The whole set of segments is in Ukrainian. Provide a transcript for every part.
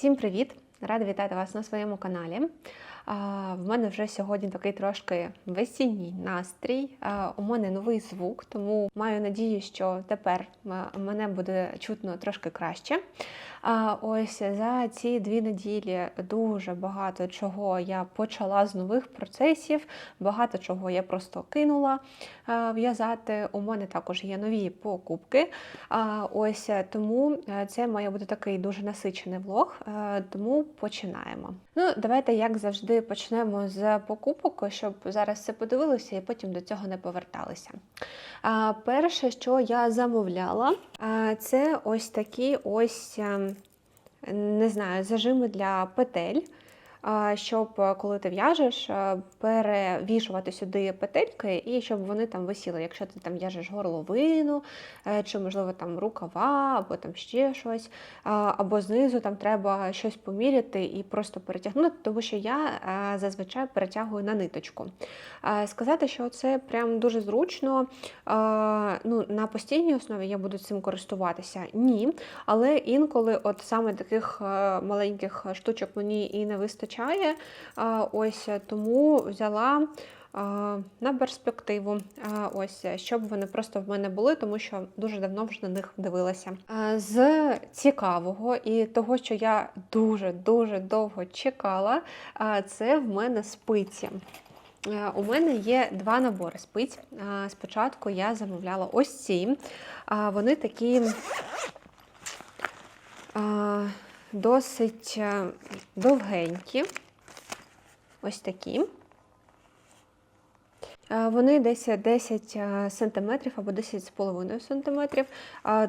Всім привіт! Рада вітати вас на своєму каналі. В мене вже сьогодні такий трошки весінній настрій. У мене новий звук, тому маю надію, що тепер мене буде чутно трошки краще. А ось за ці дві неділі дуже багато чого я почала з нових процесів, багато чого я просто кинула в'язати. У мене також є нові покупки. А, Ось е, тому е, це має бути такий дуже насичений влог, е, тому починаємо. Ну, давайте, як завжди, почнемо з покупок, щоб зараз все подивилися і потім до цього не поверталися. Перше, що я замовляла, це ось такі ось. ем, не знаю, зажими для петель, щоб е, коли ти в'яжеш, е, перевішувати сюди петельки і щоб вони там висіли. Якщо ти там в'яжеш горловину, е, чи, можливо, там рукава, або там ще щось, або знизу там треба щось поміряти і просто перетягнути, тому що я зазвичай перетягую на ниточку. Сказати, що це прям дуже зручно, ну, на постійній основі я буду цим користуватися. Ні. Але інколи от саме таких маленьких штучок мені і не вистачає. А, Ось е, тому взяла. е, На перспективу, Е, ось щоб вони просто в мене були, тому що дуже давно вже на них дивилася. Е, З цікавого і того, що я дуже дуже довго чекала, е, це в мене спиці. Е, У мене є два набори спиць. Е, Спочатку я замовляла ось ці. Вони такі досить е, довгенькі. Ось такі. Е, Вони десь 10 см або 10,5 см.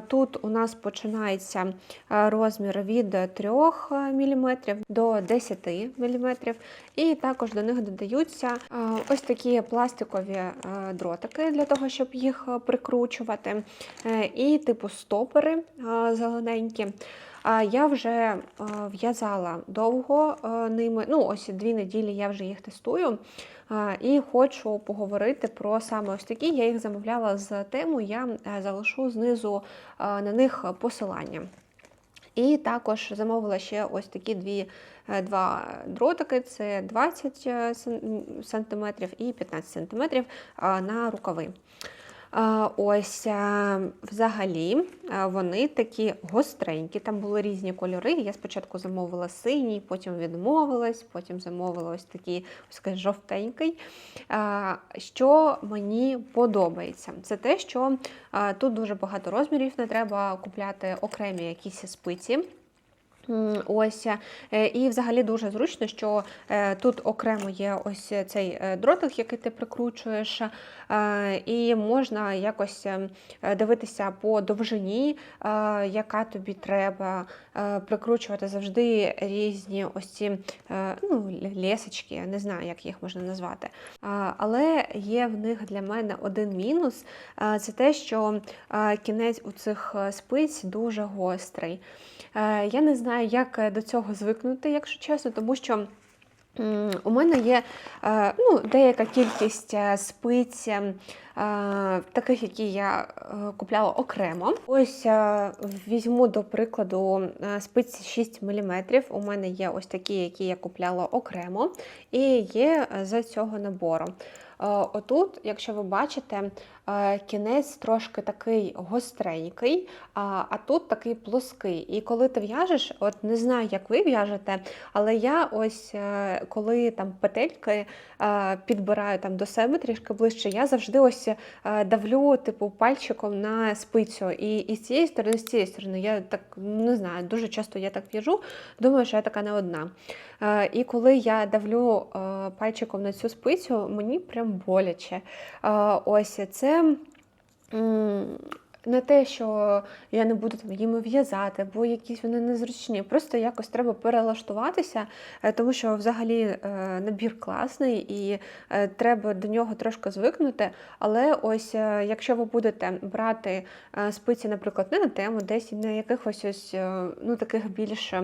Тут у нас починається е, розмір від 3 мм до 10 мм. І також до них додаються е, ось такі пластикові е, дротики для того, щоб їх е, прикручувати. Е, І типу стопери е, зелененькі. Я вже е, в'язала довго е, ними. Ну, ось дві неділі я вже їх тестую. І хочу поговорити про саме ось такі. Я їх замовляла з тему, я е, залишу знизу е, на них посилання. І також замовила ще ось такі дві, е, два дротики: це 20 см і 15 см на рукави. Ось взагалі вони такі гостренькі. Там були різні кольори. Я спочатку замовила синій, потім відмовилась, потім замовила ось такий ось жовтенький. Що мені подобається, це те, що тут дуже багато розмірів, не треба купляти окремі якісь спиці. Ось е, і взагалі дуже зручно, що е, тут окремо є ось цей е, дротик, який ти прикручуєш, і можна якось дивитися по довжині, яка тобі треба, прикручувати завжди різні ось ці ну, лєсочки, я не знаю, як їх можна назвати. Але є в них для мене один мінус: це те, що кінець у цих спиць дуже гострий. Я не знаю, як е, до цього звикнути, якщо чесно, тому що. У мене є е, ну, деяка кількість е, спиць, е, таких, які я купляла окремо. Ось візьму до прикладу спиці 6 мм. У мене є ось такі, які я купляла окремо, і є з цього набору. Отут, якщо ви бачите, кінець трошки такий гостренький, а, тут такий плоский. І коли ти в'яжеш, от не знаю, як ви в'яжете, але я ось е, коли там петельки е, підбираю там до себе трішки ближче, я завжди ось е, давлю типу пальчиком на спицю. І, і з цієї сторони, з цієї сторони, я так не знаю, дуже часто я так в'яжу, думаю, що я така не одна. Е, І коли я давлю е, пальчиком на цю спицю, мені прям боляче. Е, Ось це. М, Не те, що я не буду там їми в'язати, бо якісь вони незручні. Просто якось треба перелаштуватися, е, тому що взагалі е, набір класний і е, треба до нього трошки звикнути. Але ось якщо ви будете брати спиці, наприклад, не на тему, десь на якихось ось ну таких більш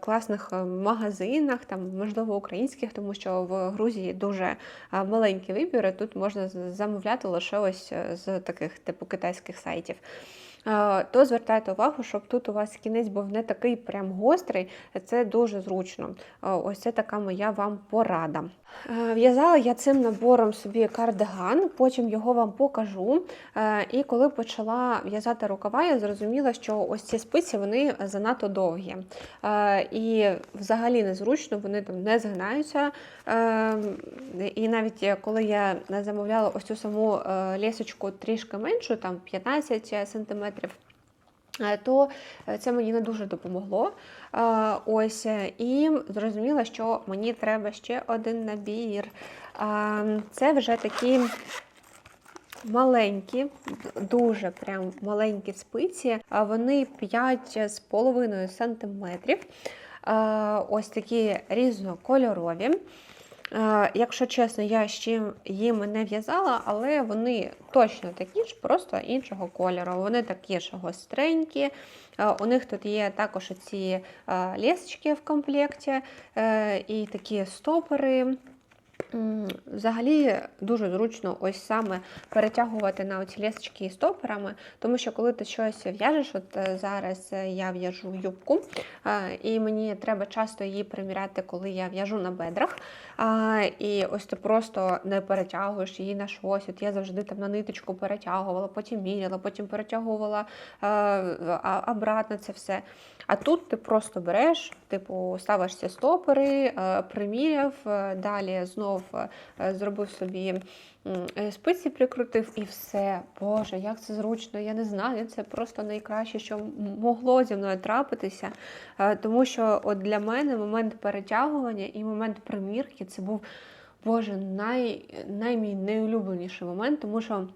класних магазинах, там можливо українських, тому що в Грузії дуже е, маленький вибір. Тут можна замовляти лише ось з таких типу китайських сайтів. Е, то звертайте увагу, щоб тут у вас кінець був не такий прям гострий, це дуже зручно. Е, Ось це така моя вам порада. Е, В'язала я цим набором собі кардиган, потім його вам покажу. І коли почала в'язати рукава, я зрозуміла, що ось ці спиці вони занадто довгі. І взагалі незручно, вони там не згинаються. І навіть коли я замовляла ось цю саму лісочку трішки меншу, там 15 сантиметрів. Е, То е, це мені не дуже допомогло. Е, Ось і зрозуміла, що мені треба ще один набір. Це вже такі маленькі, дуже прям маленькі спиці. Вони 5,5 сантиметрів. Е, Ось такі різнокольорові. Е, Якщо чесно, я ще їм не в'язала, але вони точно такі ж, просто іншого кольору. Вони такі ж гостренькі. Е, У них тут є також ці лісочки в комплекті е, і такі стопори. Взагалі дуже зручно ось саме перетягувати на оці лісочки стоперами, тому що коли ти щось в'яжеш, от е, зараз е, я в'яжу юбку, е, і мені треба часто її приміряти, коли я в'яжу на бедрах. А, І ось ти просто не перетягуєш її на щось. От я завжди там на ниточку перетягувала, потім міряла, потім перетягувала е, а, обратно це все. А тут ти просто береш, типу, ставишся ці стопори, е, приміряв, е, далі знов зробив собі спиці, прикрутив і все. Боже, як це зручно, я не знаю. Це просто найкраще, що могло зі мною трапитися. Е, Тому що от для мене момент перетягування і момент примірки це був Боже, най, най мій найулюбленіший момент, тому що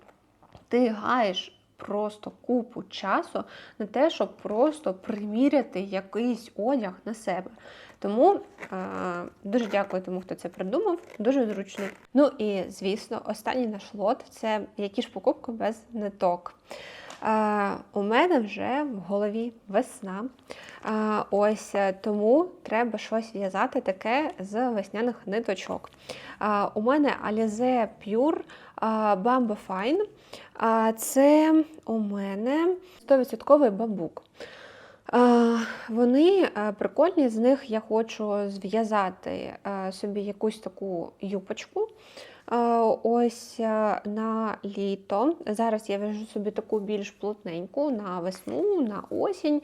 ти гаєш просто купу часу на те, щоб просто приміряти якийсь одяг на себе. Тому е, дуже дякую тому, хто це придумав. Дуже зручно. Ну і звісно, останній наш лот це які ж покупки без ниток. Е, у мене вже в голові весна. Е, ось е, тому треба щось в'язати таке з весняних ниточок. Е, у мене Alize Pure е, Bamboo Fine. Е, це у мене 100% бамбук. Вони е, прикольні, з них я хочу зв'язати е, собі якусь таку юпочку. Е, Ось на літо. Зараз я в'яжу собі таку більш плотненьку на весну, на осінь.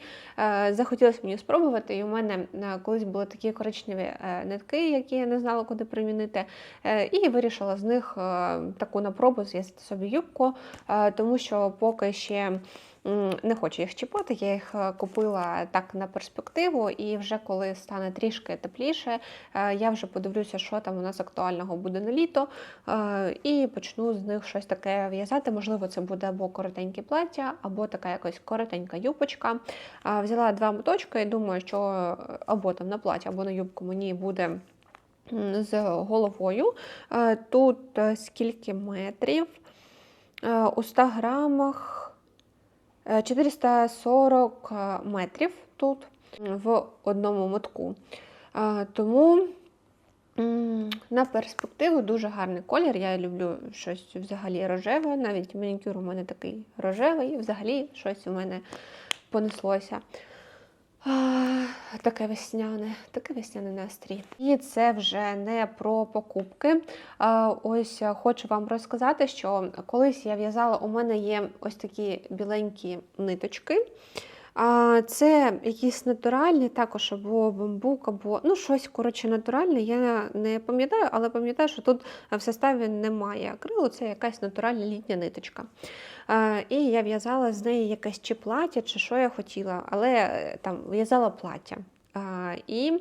Захотілося мені спробувати. І у мене колись були такі коричневі нитки, які я не знала, куди примінити. І вирішила з них таку на пробу зв'язати собі юбку, тому що поки ще. Не хочу їх чіпати, я їх е, купила так на перспективу, і вже коли стане трішки тепліше, е, я вже подивлюся, що там у нас актуального буде на літо, е, і почну з них щось таке в'язати. Можливо, це буде або коротеньке плаття, або така якась коротенька юбочка. Взяла два моточки і думаю, що або там на плаття, або на юбку мені буде з головою. Тут скільки метрів? У 100 грамах. Е, 440 метрів тут в одному мотку. Е, Тому на перспективу дуже гарний колір. Я люблю щось взагалі рожеве, навіть манікюр у мене такий рожевий, взагалі щось у мене понеслося. Таке весняне, таке весняний настрій. І це вже не про покупки. Ось хочу вам розказати, що колись я в'язала, у мене є ось такі біленькі ниточки. Це якісь натуральні, також або бамбук, або ну щось коротше натуральне. Я не пам'ятаю, але пам'ятаю, що тут в составі немає акрилу, це якась натуральна літня ниточка. І я в'язала з неї якесь чи плаття, чи що я хотіла, але е, там в'язала плаття. І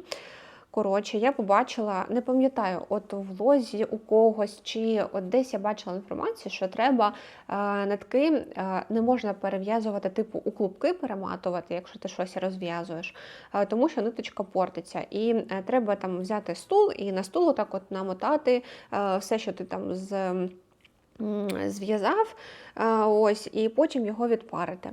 коротше, я побачила, не пам'ятаю, от у влозі у когось, чи от десь я бачила інформацію, що треба нитки не можна перев'язувати, типу у клубки перематувати, якщо ти щось розв'язуєш, тому що ниточка портиться. І е, треба там взяти стул і на стул так от намотати е, все, що ти там з. Зв'язав, ось, і потім його відпарити.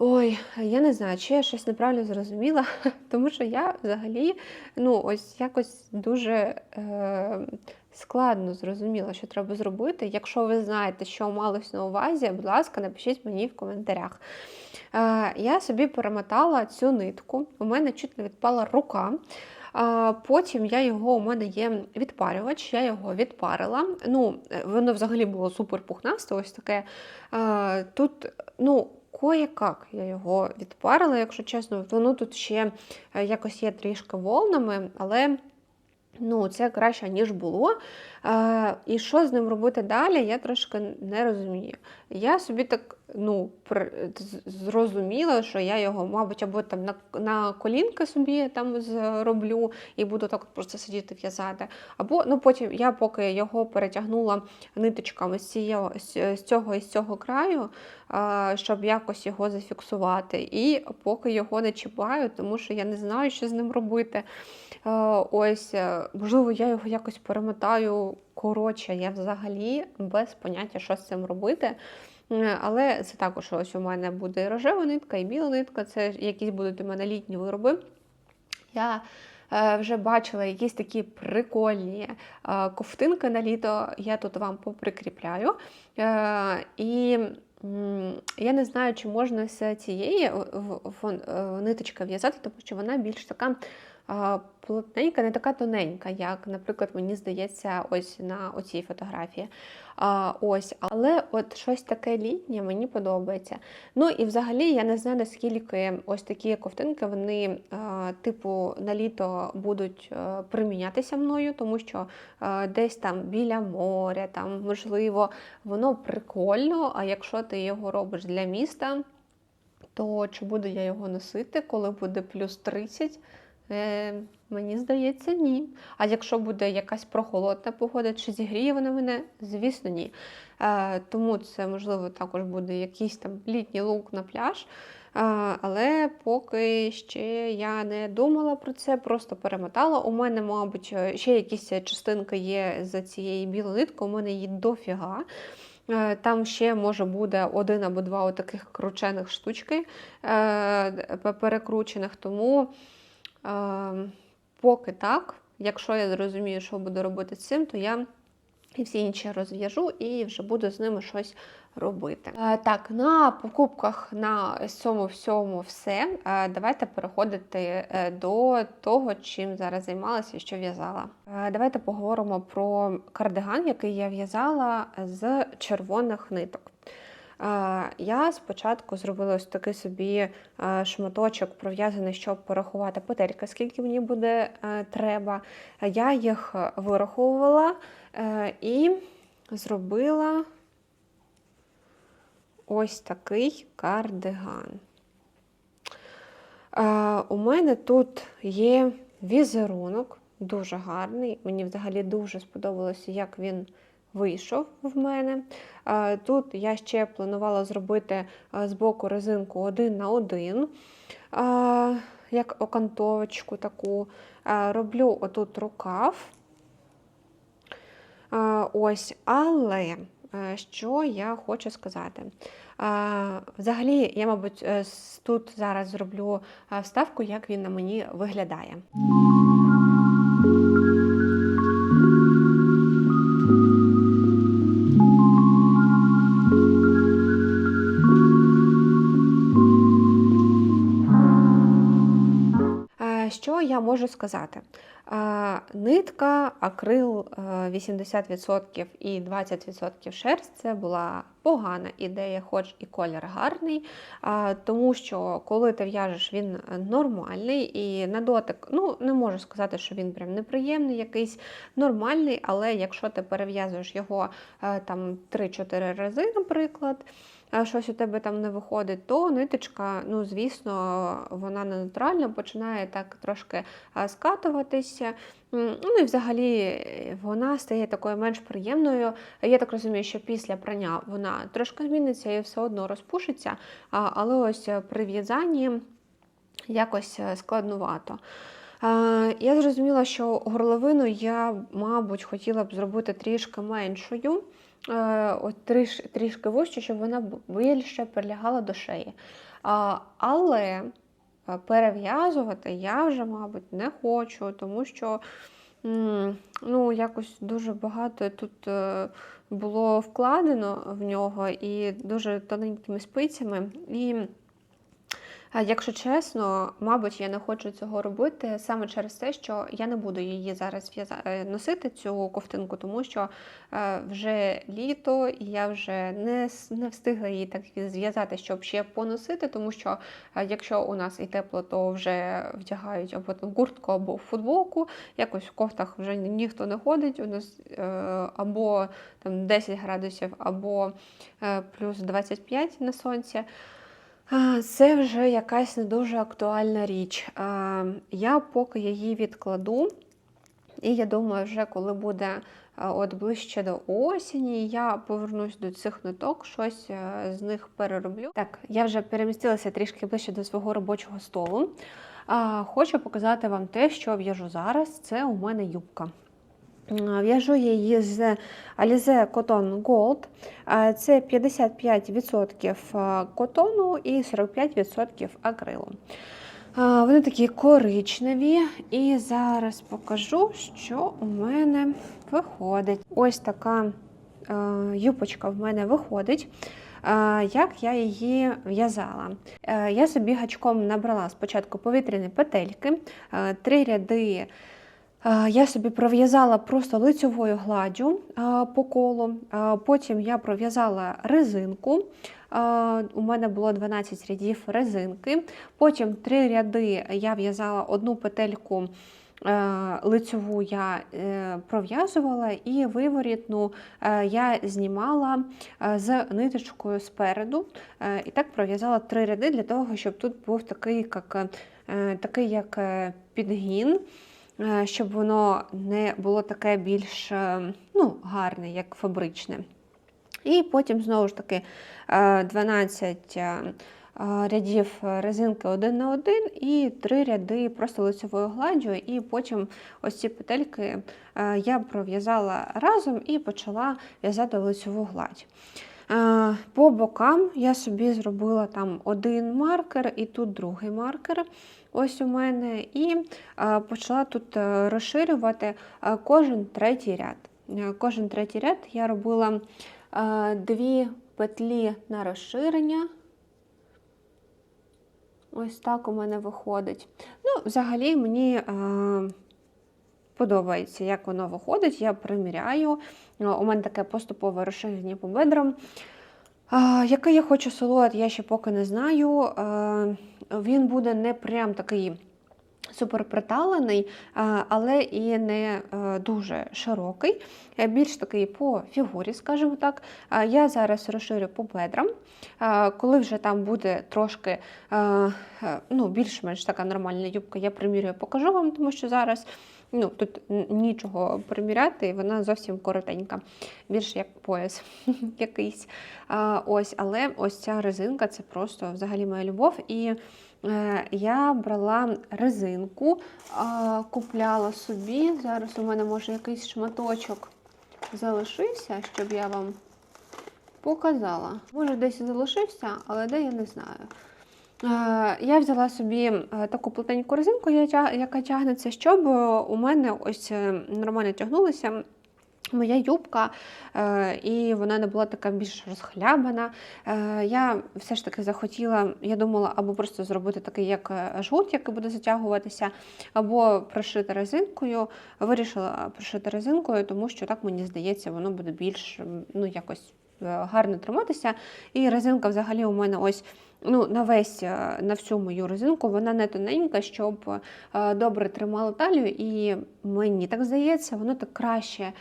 Ой, я не знаю, чи я щось неправильно зрозуміла, тому що я взагалі ну, ось якось дуже е, складно зрозуміла, що треба зробити. Якщо ви знаєте, що малось на увазі, будь ласка, напишіть мені в коментарях. Е, я собі перемотала цю нитку, у мене чуть не відпала рука. Потім я його, у мене є відпарювач, я його відпарила. Ну, е, Воно взагалі було супер пухнасте, ось таке. Тут, ну, кое-как я його відпарила, якщо чесно, воно тут ще е, якось є трішки волнами, але ну, це краще, ніж було. І що з ним робити далі, я трошки не розумію. Я собі так ну, зрозуміла, що я його, мабуть, або там на на колінки собі там зроблю і буду так просто сидіти в'язати. Або ну, потім я поки його перетягнула ниточками з, цього, з цього і з цього краю, щоб якось його зафіксувати. І поки його не чіпаю, тому що я не знаю, що з ним робити. Ось, е, можливо, я його якось перемотаю коротше, я взагалі без поняття, що з цим робити. Але це також ось у мене буде рожева нитка, і біла нитка, це якісь будуть у мене літні вироби. Я е, вже бачила якісь такі прикольні е, ковтинки на літо, я тут вам поприкріпляю. Е, і я не знаю, чи можна з цієї ниточка в'язати, тому що вона більш така плотненька, не така тоненька, як, наприклад, мені здається, ось на оцій фотографії. А, ось, Але от щось таке літнє мені подобається. Ну і взагалі я не знаю, наскільки ось такі ковтинки, вони, типу, на літо будуть а, примінятися мною, тому що а, десь там біля моря, там, можливо, воно прикольно, а якщо ти його робиш для міста, то чи буду я його носити, коли буде плюс 30? Е, Мені здається, ні. А якщо буде якась прохолодна погода, чи зігріє вона мене, звісно, ні. Е, Тому це, можливо, також буде якийсь там літній лук на пляж. Е, але поки ще я не думала про це, просто перемотала. У мене, мабуть, ще якісь частинки є за цією білою ниткою, у мене її дофіга. Е, там ще може буде один або два таких кручених штучки е, перекручених. тому... Ем, поки так, якщо я зрозумію, що буду робити з цим, то я і всі інші розв'яжу і вже буду з ними щось робити. Е, так, на покупках на цьому всьому все. Е, давайте переходити е, до того, чим зараз займалася і що в'язала. Давайте поговоримо про кардиган, який я в'язала з червоних ниток. Я спочатку зробила ось такий собі шматочок пров'язаний, щоб порахувати петельки, скільки мені буде е, треба. Я їх вираховувала е, і зробила ось такий кардиган. У мене тут є візерунок, дуже гарний. Мені взагалі дуже сподобалося, як він вийшов в мене. Тут я ще планувала зробити з боку резинку один на один, як окантовочку таку. Роблю отут рукав. Ось, але що я хочу сказати? Взагалі, я, мабуть, е, тут зараз зроблю вставку, як він на мені виглядає. Я можу сказати? Нитка, акрил 80% і 20% шерсть це була погана ідея, хоч і колір гарний, тому що коли ти в'яжеш, він нормальний і на дотик, ну не можу сказати, що він прям неприємний, якийсь нормальний, але якщо ти перев'язуєш його там 3-4 рази, наприклад щось у тебе там не виходить, то ниточка, ну, звісно, вона не нейтральна, починає так трошки скатуватися. Ну і взагалі вона стає такою менш приємною. Я так розумію, що після прання вона трошки зміниться і все одно розпушиться, але ось при в'язанні якось е, складнувато. Я зрозуміла, що горловину я, мабуть, хотіла б зробити трішки меншою. Е, от тріш, трішки вище, щоб вона більше прилягала до шиї. Але е, перев'язувати я вже, мабуть, не хочу, тому що ну, якось дуже багато тут е, було вкладено в нього і дуже тоненькими спицями. І Якщо чесно, мабуть, я не хочу цього робити саме через те, що я не буду її зараз е, носити, цю ковтинку, тому що е, вже літо, і я вже не, встигла її так зв'язати, щоб ще поносити, тому що е, якщо у нас і тепло, то вже вдягають або там куртку, або футболку. Якось в кофтах вже ніхто не ходить. У нас або там 10 градусів, або плюс 25 на сонці. Це вже якась не дуже актуальна річ. Я поки її відкладу, і я думаю, вже коли буде от ближче до осені, я повернусь до цих ниток, щось е, з них перероблю. Так, я вже перемістилася трішки ближче до свого робочого столу. Хочу показати вам те, що в'яжу зараз. Це у мене юбка. В'яжу її з Alize Cotton Gold. Це 55% котону і 45% акрилу. Вони такі коричневі, і зараз покажу, що у мене виходить. Ось така юбочка в мене виходить. Як я її в'язала? Е, Я собі гачком набрала спочатку повітряні петельки, е, три ряди. Я собі пров'язала просто лицьовою гладдю по колу. Потім я пров'язала резинку. У мене було 12 рядів резинки. Потім три ряди я в'язала одну петельку. е, Лицьову я е, пров'язувала і виворітну е, я знімала з ниточкою спереду. І так пров'язала три ряди для того, щоб тут був такий, як, такий як підгін щоб воно не було таке більш е, ну, гарне, як фабричне. І потім знову ж таки е, 12 е, е, рядів резинки один на один і три ряди просто лицевою гладдю, і потім ось ці петельки е, я пров'язала разом і почала в'язати лицеву гладь. Е, По бокам я собі зробила там один маркер і тут другий маркер. Ось у мене, і е, почала тут е, розширювати кожен третій ряд. Кожен третій ряд я робила дві петлі на розширення. Ось так у мене виходить. Ну, взагалі мені подобається, як воно виходить. Я приміряю. Е, У мене таке поступове розширення по бедрам. Який я хочу силует, я ще поки не знаю. Він буде не прям такий супер приталений, але і не е, дуже широкий, е, більш такий по фігурі, скажімо так. Я зараз розширю по бедрам. Коли вже там буде трошки е, ну, більш-менш така нормальна юбка, я примірюю, покажу вам, тому що зараз. Ну, тут нічого приміряти, вона зовсім коротенька, більше як пояс якийсь. А, ось, але ось ця резинка це просто взагалі моя любов. І е, я брала резинку, а, купляла собі. Зараз у мене може якийсь шматочок залишився, щоб я вам показала. Може, десь і залишився, але де я не знаю. Е, Я взяла собі е, таку плотеньку резинку, яка тягнеться, щоб е, у мене ось нормально тягнулася моя юбка, і вона не була така більш розхлябана. Я все ж таки захотіла, я думала, або просто зробити такий як жгут, який буде затягуватися, або прошити резинкою. Вирішила прошити резинкою, тому що так мені здається, воно буде більш ну, якось гарно триматися. І резинка взагалі у мене ось. Ну, на весь е, на всю мою резинку вона не тоненька, щоб е, добре тримала талію, і мені так здається, воно так краще е,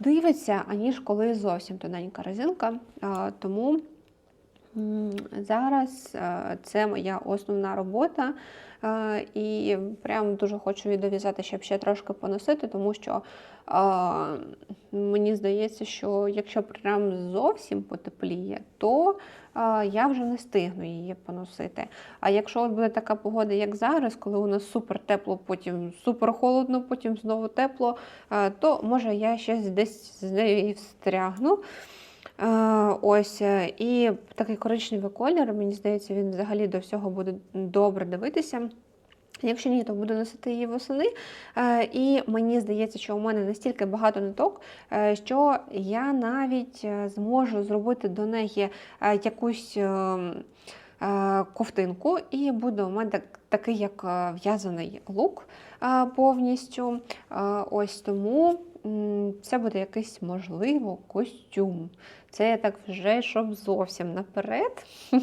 дивиться, аніж коли зовсім тоненька резинка. Тому зараз це моя основна робота. І прям дуже хочу її дов'язати, щоб ще трошки поносити, тому що мені здається, що якщо прям зовсім потепліє, то я вже не встигну її поносити. А якщо буде така погода, як зараз, коли у нас супер тепло, потім супер холодно, потім знову тепло, то може я ще десь з нею і встрягну. Ось е, і такий коричневий колір, мені здається, він взагалі до всього буде добре дивитися. Якщо ні, то буду носити її восени. Е, І мені здається, що у мене настільки багато ниток, е, що я навіть е, зможу зробити до неї якусь е, е, ковтинку, і буде у мене так- такий як в'язаний лук повністю. Ось тому це буде якийсь, можливо, костюм. Це я так вже щоб зовсім наперед.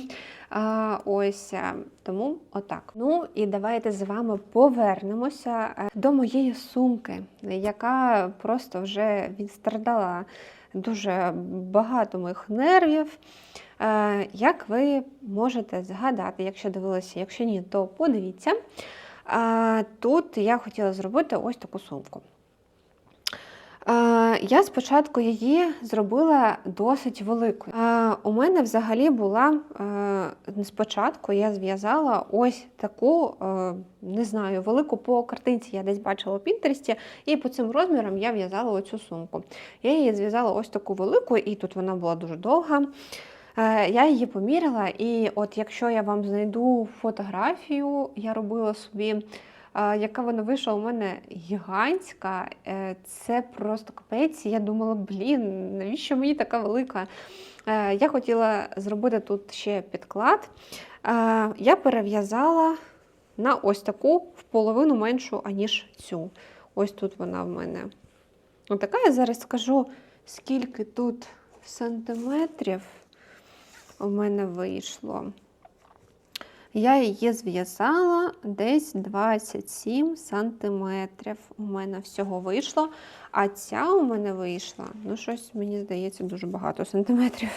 Ось е, тому отак. Ну і давайте з вами повернемося е, до моєї сумки, яка просто вже відстрадала дуже багато моїх нервів. Е, Як ви можете згадати, якщо дивилися, якщо ні, то подивіться. Тут я хотіла зробити ось таку сумку. Я спочатку її зробила досить великою. У мене взагалі була е, спочатку я зв'язала ось таку, е, не знаю, велику по картинці я десь бачила у Пінтересті, і по цим розмірам я в'язала оцю сумку. Я її зв'язала ось таку велику, і тут вона була дуже довга. Е, Я її поміряла, і от якщо я вам знайду фотографію, я робила собі яка вона вийшла у мене гігантська. Е, Це просто капець. Я думала, блін, навіщо мені така велика? Е, Я хотіла зробити тут ще підклад. Е, Я перев'язала на ось таку в половину меншу, аніж цю. Ось тут вона в мене. Отака я зараз скажу, скільки тут сантиметрів у мене вийшло. Я її зв'язала десь 27 сантиметрів. У мене всього вийшло. А ця у мене вийшла, ну, щось, мені здається, дуже багато сантиметрів.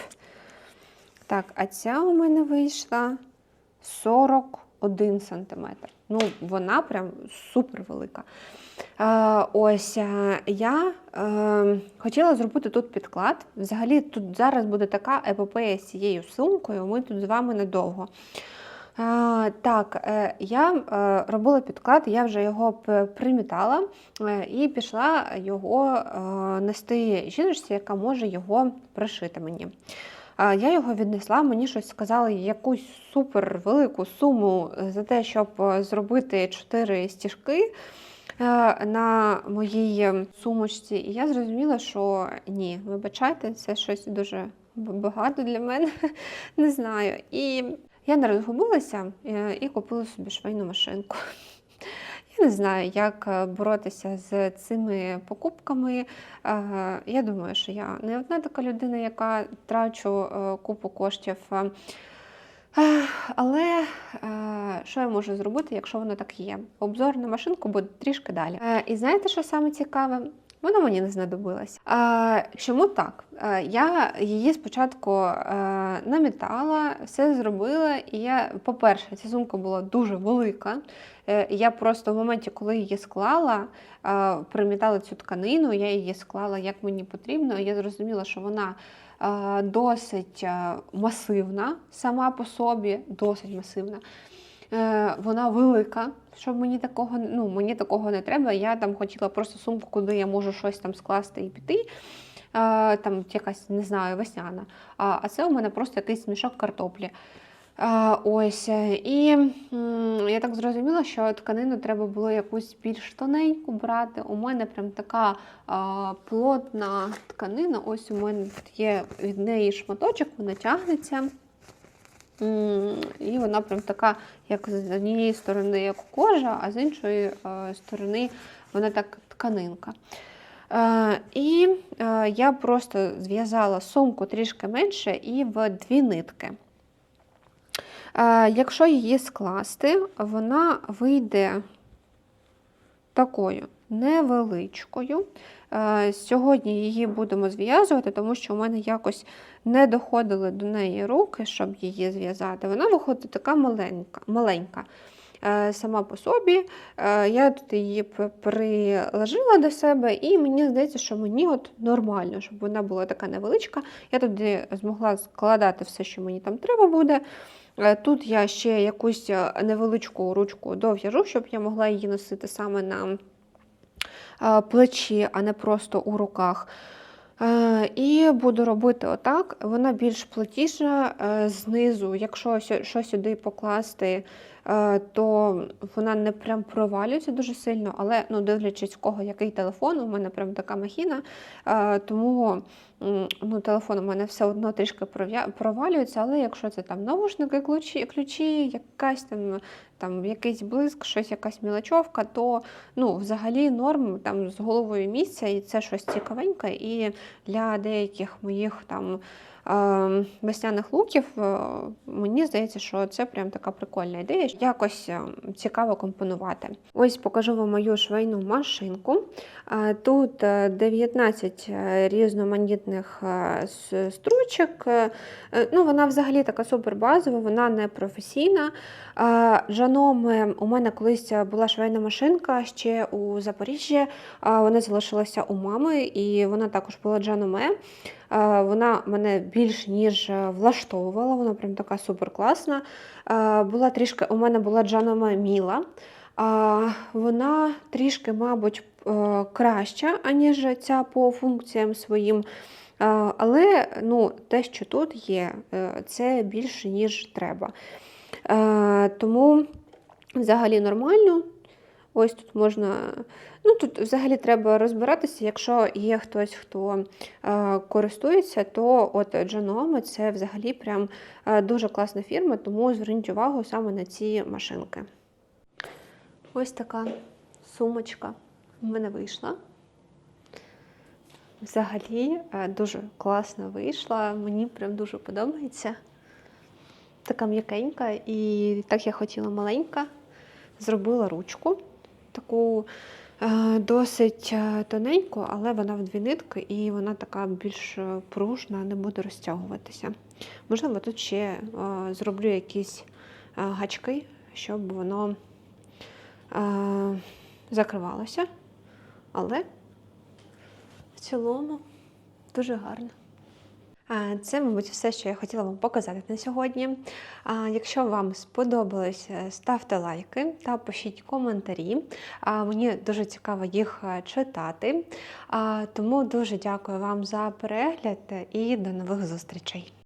Так, а ця у мене вийшла 41 сантиметр. Ну, вона прям супер велика. Е, ось я е, хотіла зробити тут підклад. Взагалі, тут зараз буде така епопея з цією сумкою. Ми тут з вами недовго. А, так, е, я е, робила підклад, я вже його примітала е, і пішла його нести жіночці, яка може його пришити мені. Я його віднесла, мені щось сказали якусь супер велику суму за те, щоб зробити 4 стіжки на моїй сумочці. І я зрозуміла, що ні, вибачайте, це щось дуже багато для мене. Не знаю. І я не розгубилася е, і купила собі швейну машинку. Я не знаю, як е, боротися з цими покупками. Е, Я думаю, що я не одна така людина, яка трачу купу коштів. Але що я можу зробити, якщо воно так є? Обзор на машинку буде трішки далі. І знаєте, що саме цікаве? Вона мені не знадобилась. А, чому так? А, я її спочатку а, намітала, все зробила, і я, по-перше, ця сумка була дуже велика. Е, Я просто в моменті, коли її склала, а, примітала цю тканину, я її склала як мені потрібно. Я зрозуміла, що вона досить масивна сама по собі, досить масивна. Е, Вона велика, щоб мені такого, ну, мені такого не треба. Я там хотіла просто сумку, куди я можу щось там скласти і піти. Е, Там якась, не знаю, весняна. А це у мене просто якийсь мішок картоплі. Ось, е, і я так зрозуміла, що тканину треба було якусь більш тоненьку брати. У мене прям така плотна тканина. Ось у мене є від неї шматочок, вона тягнеться. І вона прям така, як з однієї сторони, як кожа, а з іншої е, сторони вона так тканинка. Е, І е, я просто зв'язала сумку трішки менше і в дві нитки. Якщо її скласти, вона вийде такою невеличкою. Сьогодні її будемо зв'язувати, тому що у мене якось не доходили до неї руки, щоб її зв'язати. Вона виходить така маленька. маленька. Е, Сама по собі. Е, Я тут її приложила до себе, і мені здається, що мені от нормально, щоб вона була така невеличка. Я туди змогла складати все, що мені там треба буде. Е, Тут я ще якусь невеличку ручку дов'яжу, щоб я могла її носити саме на плечі, а не просто у руках. Е, І буду робити отак. Вона більш плотіша е, знизу. Якщо щось що сюди покласти, то вона не прям провалюється дуже сильно, але ну, дивлячись, в кого який телефон, у мене прям така махіна. е, Тому ну, телефон у мене все одно трішки провалюється, але якщо це там наушники, ключі, ключі якась там, там якийсь блиск, щось, якась мілочовка, то ну, взагалі норм там з головою місця, і це щось цікавеньке. І для деяких моїх там е, весняних луків е, мені здається, що це прям така прикольна ідея, якось е, цікаво компонувати. Ось покажу вам мою швейну машинку. Е, Тут е, 19 різноманітних стручок. Ну, вона взагалі така супер базова, вона не професійна. Жаном у мене колись була швейна машинка ще у Запоріжжі. Вона залишилася у мами, і вона також була Джаноме. А, Вона мене більш ніж е, влаштовувала, вона прям така супер класна. Була трішки, у мене була Джаноме Міла. Вона трішки, мабуть, е, краща, аніж ця по функціям своїм. Але ну, те, що тут є, е, це більше, ніж треба. Е, Тому взагалі нормально. Ось тут можна. Ну, тут взагалі треба розбиратися, якщо є хтось, хто е, користується, то от Genome це взагалі прям е, дуже класна фірма, тому зверніть увагу саме на ці машинки. Ось така сумочка в мене вийшла. Взагалі е, дуже класно вийшла, мені прям дуже подобається. Така м'якенька, і так я хотіла маленька. Зробила ручку, таку досить тоненько, тоненьку, але вона в дві нитки і вона така більш е, пружна, не буде розтягуватися. Можливо, тут ще е, зроблю якісь е, гачки, щоб воно е, закривалося. Але в цілому дуже гарно. Це, мабуть, все, що я хотіла вам показати на сьогодні. Якщо вам сподобалось, е, ставте лайки та пишіть коментарі. Мені дуже цікаво їх е, читати. Тому дуже дякую вам за перегляд і до нових зустрічей.